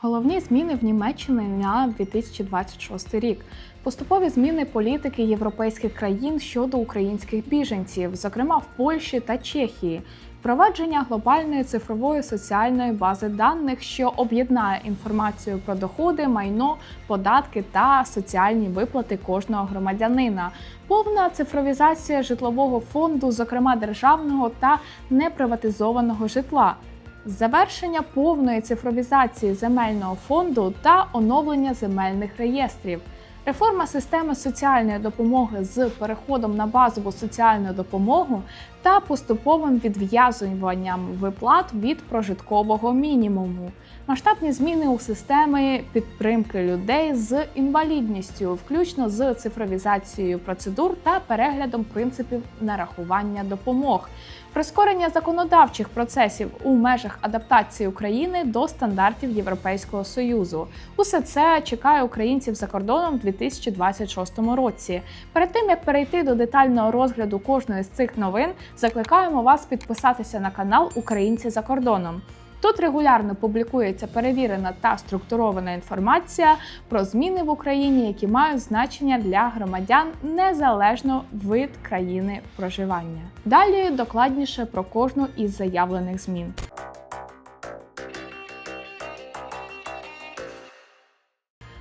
Головні зміни в Німеччині на 2026 рік. Поступові зміни політики європейських країн щодо українських біженців, зокрема в Польщі та Чехії. Впровадження глобальної цифрової соціальної бази даних, що об'єднає інформацію про доходи, майно, податки та соціальні виплати кожного громадянина, повна цифровізація житлового фонду, зокрема державного та неприватизованого житла. Завершення повної цифровізації земельного фонду та оновлення земельних реєстрів, реформа системи соціальної допомоги з переходом на базову соціальну допомогу та поступовим відв'язуванням виплат від прожиткового мінімуму, масштабні зміни у системи підтримки людей з інвалідністю, включно з цифровізацією процедур та переглядом принципів нарахування допомог. Прискорення законодавчих процесів у межах адаптації України до стандартів Європейського союзу. Усе це чекає українців за кордоном у 2026 році. Перед тим як перейти до детального розгляду кожної з цих новин, закликаємо вас підписатися на канал Українці за кордоном. Тут регулярно публікується перевірена та структурована інформація про зміни в Україні, які мають значення для громадян незалежно від країни проживання. Далі докладніше про кожну із заявлених змін.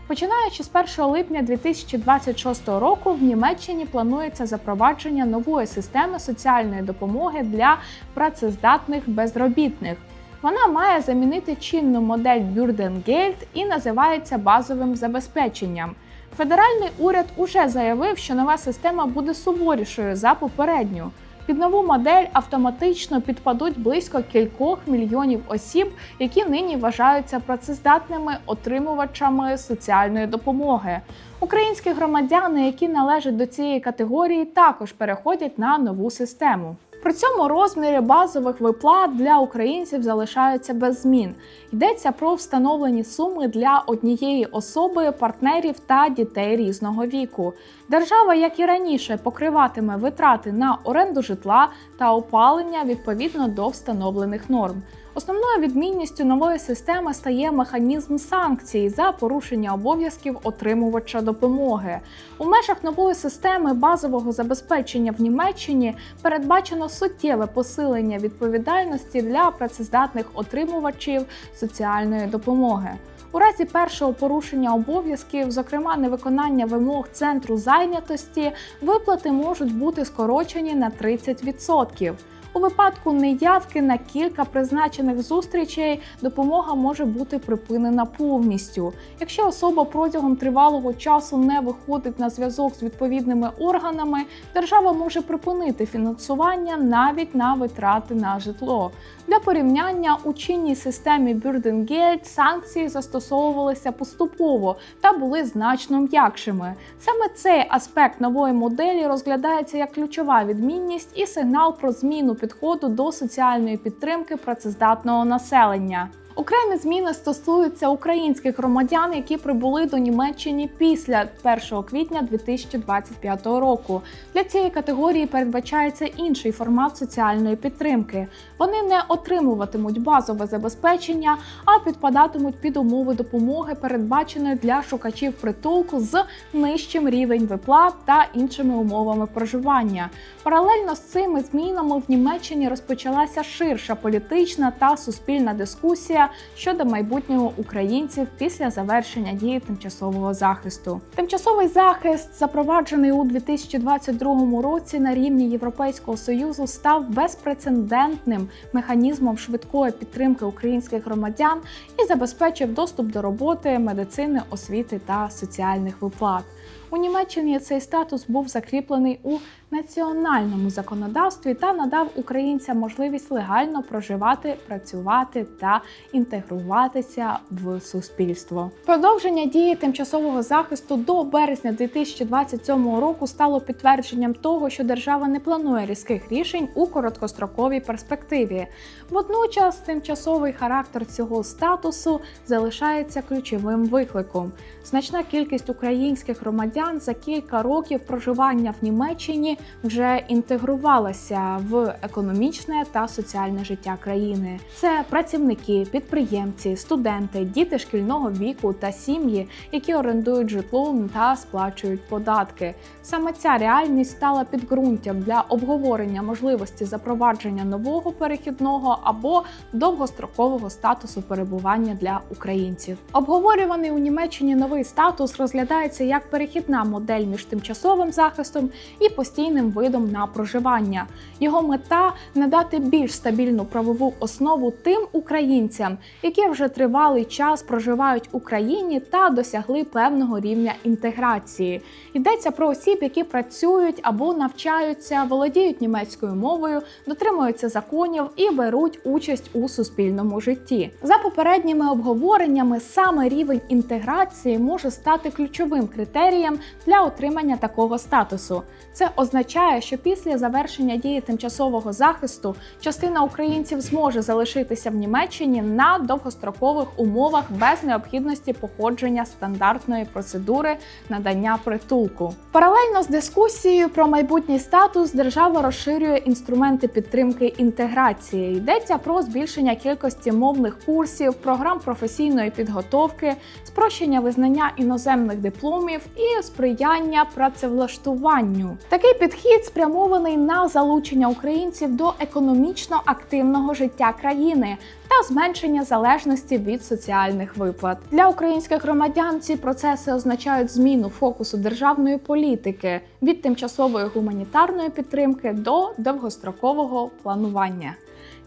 Починаючи з 1 липня 2026 року в Німеччині планується запровадження нової системи соціальної допомоги для працездатних безробітних. Вона має замінити чинну модель Burdengeld і називається базовим забезпеченням. Федеральний уряд уже заявив, що нова система буде суворішою за попередню. Під нову модель автоматично підпадуть близько кількох мільйонів осіб, які нині вважаються працездатними отримувачами соціальної допомоги. Українські громадяни, які належать до цієї категорії, також переходять на нову систему. При цьому розміри базових виплат для українців залишаються без змін. Йдеться про встановлені суми для однієї особи, партнерів та дітей різного віку. Держава, як і раніше, покриватиме витрати на оренду житла та опалення відповідно до встановлених норм. Основною відмінністю нової системи стає механізм санкцій за порушення обов'язків отримувача допомоги. У межах нової системи базового забезпечення в Німеччині передбачено суттєве посилення відповідальності для працездатних отримувачів соціальної допомоги. У разі першого порушення обов'язків, зокрема невиконання вимог центру зайнятості, виплати можуть бути скорочені на 30%. У випадку неявки на кілька призначених зустрічей допомога може бути припинена повністю. Якщо особа протягом тривалого часу не виходить на зв'язок з відповідними органами, держава може припинити фінансування навіть на витрати на житло. Для порівняння у чинній системі Burdengeld санкції застосовувалися поступово та були значно м'якшими. Саме цей аспект нової моделі розглядається як ключова відмінність і сигнал про зміну підходу до соціальної підтримки працездатного населення. Окремі зміни стосуються українських громадян, які прибули до Німеччини після 1 квітня 2025 року. Для цієї категорії передбачається інший формат соціальної підтримки. Вони не отримуватимуть базове забезпечення, а підпадатимуть під умови допомоги, передбаченої для шукачів притулку з нижчим рівень виплат та іншими умовами проживання. Паралельно з цими змінами в Німеччині розпочалася ширша політична та суспільна дискусія щодо майбутнього українців після завершення дії тимчасового захисту. Тимчасовий захист, запроваджений у 2022 році на рівні Європейського союзу, став безпрецедентним механізмом швидкої підтримки українських громадян і забезпечив доступ до роботи, медицини, освіти та соціальних виплат. У Німеччині цей статус був закріплений у національному законодавстві та надав українцям можливість легально проживати, працювати та інтегруватися в суспільство. Продовження дії тимчасового захисту до березня 2027 року стало підтвердженням того, що держава не планує різких рішень у короткостроковій перспективі. Водночас, тимчасовий характер цього статусу залишається ключовим викликом. Значна кількість українських громадян громадян за кілька років проживання в Німеччині вже інтегрувалася в економічне та соціальне життя країни. Це працівники, підприємці, студенти, діти шкільного віку та сім'ї, які орендують житло та сплачують податки. Саме ця реальність стала підґрунтям для обговорення можливості запровадження нового перехідного або довгострокового статусу перебування для українців. Обговорюваний у Німеччині новий статус розглядається як перехідна модель між тимчасовим захистом і постійним видом на проживання. Його мета надати більш стабільну правову основу тим українцям, які вже тривалий час проживають в Україні та досягли певного рівня інтеграції. Йдеться про осіб, які працюють або навчаються, володіють німецькою мовою, дотримуються законів і беруть участь у суспільному житті. За попередніми обговореннями, саме рівень інтеграції може стати ключовим критерієм для отримання такого статусу. Це означає, що після завершення дії тимчасового захисту частина українців зможе залишитися в Німеччині на довгострокових умовах без необхідності походження стандартної процедури надання притулку. Паралельно з дискусією про майбутній статус держава розширює інструменти підтримки інтеграції. Йдеться про збільшення кількості мовних курсів, програм професійної підготовки, спрощення визнання іноземних дипломів і сприяння працевлаштуванню. Такий підхід спрямований на залучення українців до економічно активного життя країни та зменшення залежності від соціальних виплат. Для українських громадян ці процеси означають зміну фокусу державної політики від тимчасової гуманітарної підтримки до довгострокового планування.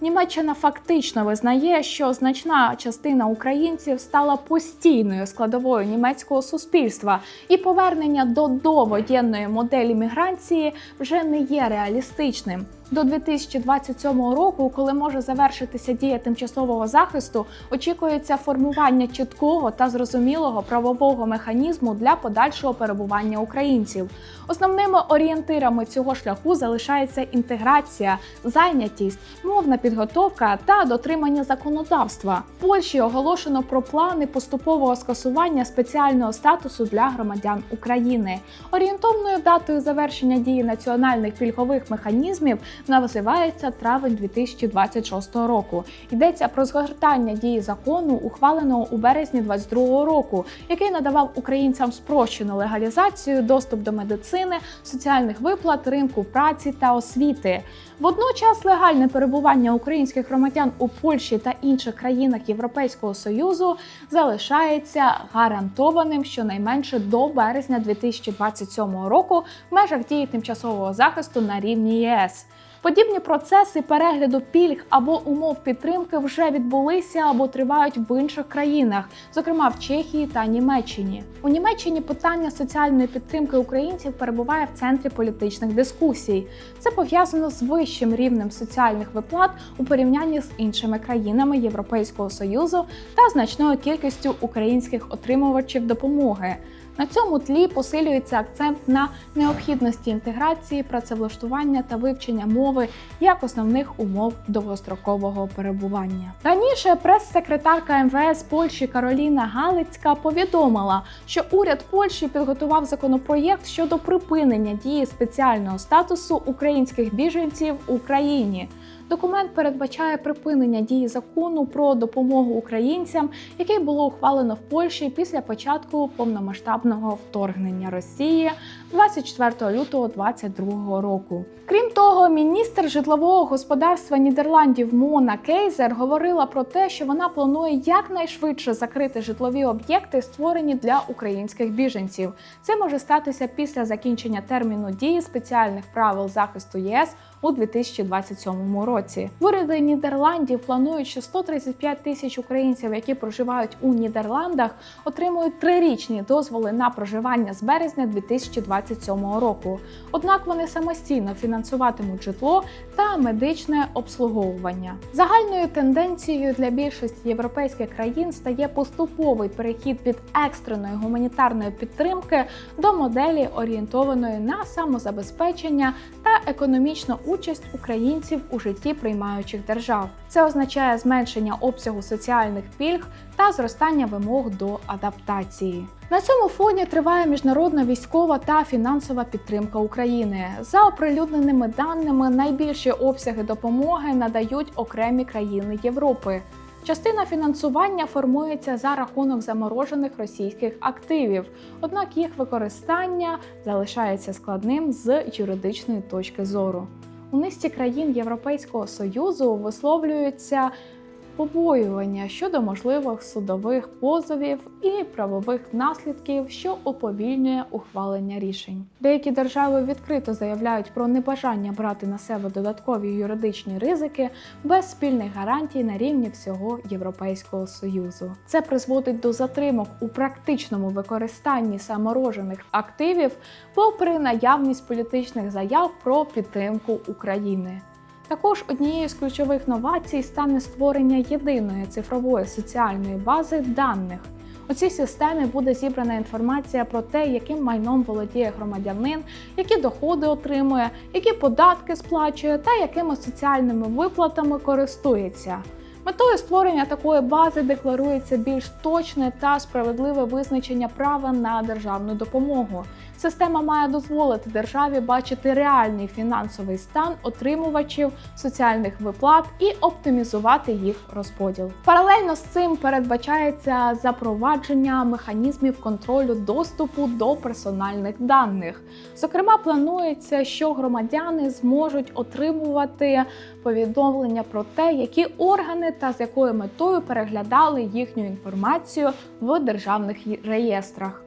Німеччина фактично визнає, що значна частина українців стала постійною складовою німецького суспільства, і повернення до довоєнної моделі міграції вже не є реалістичним. До 2027 року, коли може завершитися дія тимчасового захисту, очікується формування чіткого та зрозумілого правового механізму для подальшого перебування українців. Основними орієнтирами цього шляху залишається інтеграція, зайнятість, мовна підготовка та дотримання законодавства. В Польщі оголошено про плани поступового скасування спеціального статусу для громадян України. Орієнтовною датою завершення дії національних пільгових механізмів називається травень 2026 року. Йдеться про згортання дії закону, ухваленого у березні 2022 року, який надавав українцям спрощену легалізацію, доступ до медицини, соціальних виплат, ринку праці та освіти. Водночас легальне перебування українських громадян у Польщі та інших країнах Європейського союзу залишається гарантованим щонайменше до березня 2027 року в межах дії тимчасового захисту на рівні ЄС. Подібні процеси перегляду пільг або умов підтримки вже відбулися або тривають в інших країнах, зокрема в Чехії та Німеччині. У Німеччині питання соціальної підтримки українців перебуває в центрі політичних дискусій. Це пов'язано з вищим рівнем соціальних виплат у порівнянні з іншими країнами Європейського союзу та значною кількістю українських отримувачів допомоги. На цьому тлі посилюється акцент на необхідності інтеграції, працевлаштування та вивчення мови як основних умов довгострокового перебування. Раніше прес-секретарка МВС Польщі Кароліна Галицька повідомила, що уряд Польщі підготував законопроєкт щодо припинення дії спеціального статусу українських біженців в Україні. Документ передбачає припинення дії закону про допомогу українцям, який було ухвалено в Польщі після початку повномасштабного вторгнення Росії 24 лютого 2022 року. Крім того, міністр житлового господарства Нідерландів Мона Кейзер говорила про те, що вона планує якнайшвидше закрити житлові об'єкти, створені для українських біженців. Це може статися після закінчення терміну дії спеціальних правил захисту ЄС у 2027 році. Уряди Нідерландів планують, що 135 тисяч українців, які проживають у Нідерландах, отримують трирічні дозволи на проживання з березня 2027 року. Однак вони самостійно фінансуватимуть житло та медичне обслуговування. Загальною тенденцією для більшості європейських країн стає поступовий перехід від екстреної гуманітарної підтримки до моделі орієнтованої на самозабезпечення та економічну участь українців у житті приймаючих держав. Це означає зменшення обсягу соціальних пільг та зростання вимог до адаптації. На цьому фоні триває міжнародна військова та фінансова підтримка України. За оприлюдненими даними, найбільші обсяги допомоги надають окремі країни Європи. Частина фінансування формується за рахунок заморожених російських активів, однак їх використання залишається складним з юридичної точки зору. У низці країн Європейського союзу висловлюються побоювання щодо можливих судових позовів і правових наслідків, що уповільнює ухвалення рішень. Деякі держави відкрито заявляють про небажання брати на себе додаткові юридичні ризики без спільних гарантій на рівні всього Європейського союзу. Це призводить до затримок у практичному використанні саморожених активів, попри наявність політичних заяв про підтримку України. Також однією з ключових новацій стане створення єдиної цифрової соціальної бази даних. У цій системі буде зібрана інформація про те, яким майном володіє громадянин, які доходи отримує, які податки сплачує та якими соціальними виплатами користується. Метою створення такої бази декларується більш точне та справедливе визначення права на державну допомогу. Система має дозволити державі бачити реальний фінансовий стан отримувачів соціальних виплат і оптимізувати їх розподіл. Паралельно з цим передбачається запровадження механізмів контролю доступу до персональних даних. Зокрема, планується, що громадяни зможуть отримувати повідомлення про те, які органи та з якою метою переглядали їхню інформацію в державних реєстрах.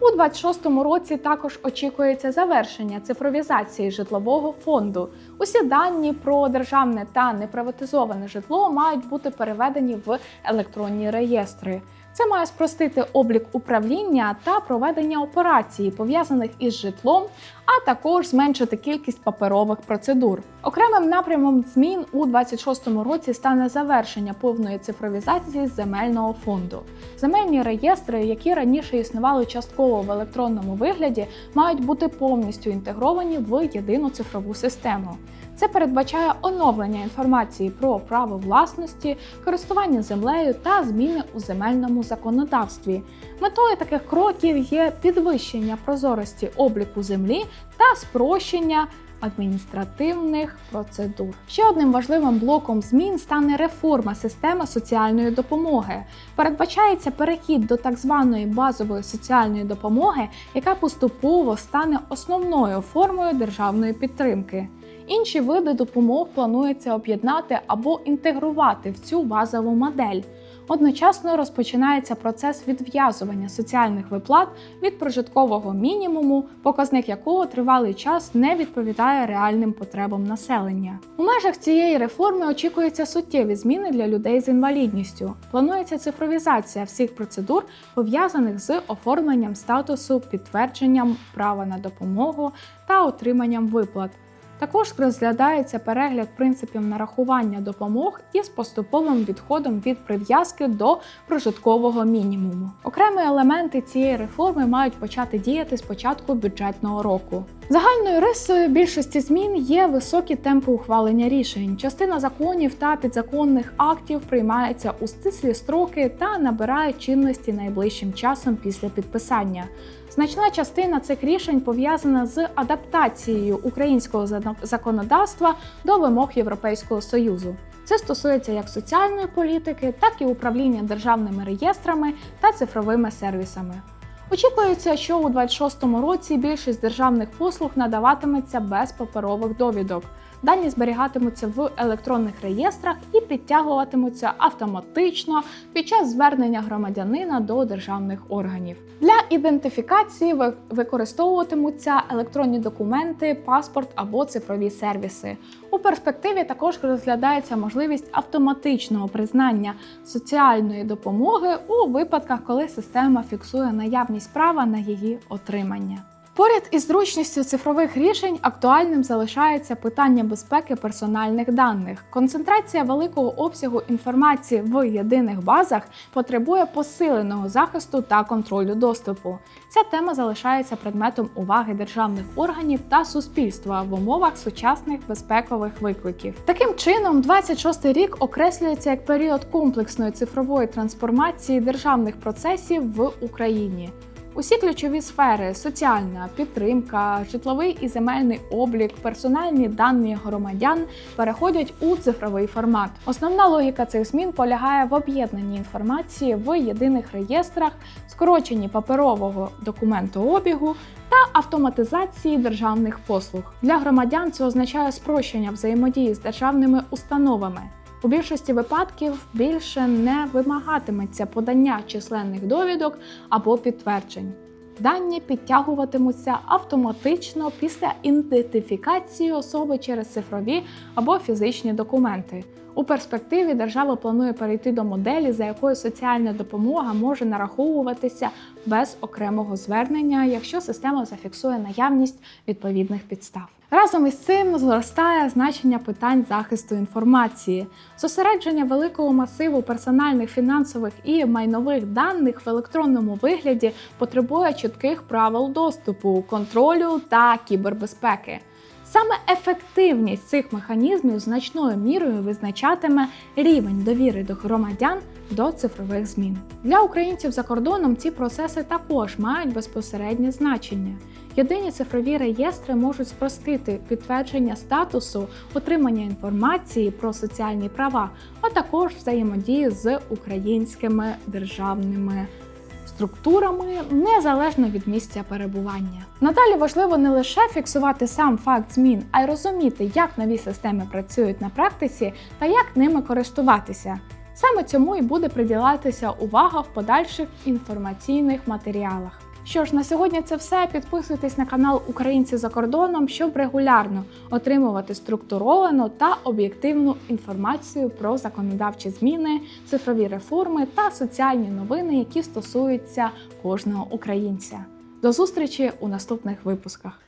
У 26-му році також очікується завершення цифровізації житлового фонду. Усі дані про державне та неприватизоване житло мають бути переведені в електронні реєстри. Це має спростити облік управління та проведення операцій, пов'язаних із житлом, а також зменшити кількість паперових процедур. Окремим напрямом змін у 26-му році стане завершення повної цифровізації земельного фонду. Земельні реєстри, які раніше існували частково в електронному вигляді, мають бути повністю інтегровані в єдину цифрову систему. Це передбачає оновлення інформації про право власності, користування землею та зміни у земельному законодавстві. Метою таких кроків є підвищення прозорості обліку землі та спрощення адміністративних процедур. Ще одним важливим блоком змін стане реформа системи соціальної допомоги. Передбачається перехід до так званої базової соціальної допомоги, яка поступово стане основною формою державної підтримки. Інші види допомог планується об'єднати або інтегрувати в цю базову модель. Одночасно розпочинається процес відв'язування соціальних виплат від прожиткового мінімуму, показник якого тривалий час не відповідає реальним потребам населення. У межах цієї реформи очікуються суттєві зміни для людей з інвалідністю. Планується цифровізація всіх процедур, пов'язаних з оформленням статусу, підтвердженням права на допомогу та отриманням виплат. Також розглядається перегляд принципів нарахування допомог із поступовим відходом від прив'язки до прожиткового мінімуму. Окремі елементи цієї реформи мають почати діяти з початку бюджетного року. Загальною рисою більшості змін є високі темпи ухвалення рішень. Частина законів та підзаконних актів приймається у стислі строки та набирають чинності найближчим часом після підписання. Значна частина цих рішень пов'язана з адаптацією українського законодавства до вимог Європейського союзу. Це стосується як соціальної політики, так і управління державними реєстрами та цифровими сервісами. Очікується, що у 2026 році більшість державних послуг надаватиметься без паперових довідок. Дані зберігатимуться в електронних реєстрах і підтягуватимуться автоматично під час звернення громадянина до державних органів. Для ідентифікації використовуватимуться електронні документи, паспорт або цифрові сервіси. У перспективі також розглядається можливість автоматичного признання соціальної допомоги у випадках, коли система фіксує наявність права на її отримання. Поряд із зручністю цифрових рішень актуальним залишається питання безпеки персональних даних. Концентрація великого обсягу інформації в єдиних базах потребує посиленого захисту та контролю доступу. Ця тема залишається предметом уваги державних органів та суспільства в умовах сучасних безпекових викликів. Таким чином, 26-й рік окреслюється як період комплексної цифрової трансформації державних процесів в Україні. Усі ключові сфери соціальна підтримка, житловий і земельний облік, персональні дані громадян переходять у цифровий формат. Основна логіка цих змін полягає в об'єднанні інформації в єдиних реєстрах, скороченні паперового документообігу та автоматизації державних послуг. Для громадян це означає спрощення взаємодії з державними установами. У більшості випадків більше не вимагатиметься подання численних довідок або підтверджень. Дані підтягуватимуться автоматично після ідентифікації особи через цифрові або фізичні документи. У перспективі держава планує перейти до моделі, за якою соціальна допомога може нараховуватися без окремого звернення, якщо система зафіксує наявність відповідних підстав. Разом із цим зростає значення питань захисту інформації. Зосередження великого масиву персональних фінансових і майнових даних в електронному вигляді потребує чітких правил доступу, контролю та кібербезпеки. Саме ефективність цих механізмів значною мірою визначатиме рівень довіри до громадян до цифрових змін. Для українців за кордоном ці процеси також мають безпосереднє значення. Єдині цифрові реєстри можуть спростити підтвердження статусу, отримання інформації про соціальні права, а також взаємодії з українськими державними структурами незалежно від місця перебування. Надалі важливо не лише фіксувати сам факт змін, а й розуміти, як нові системи працюють на практиці та як ними користуватися. Саме цьому і буде приділятися увага в подальших інформаційних матеріалах. Що ж, на сьогодні це все. Підписуйтесь на канал Українці за кордоном, щоб регулярно отримувати структуровану та об'єктивну інформацію про законодавчі зміни, цифрові реформи та соціальні новини, які стосуються кожного українця. До зустрічі у наступних випусках.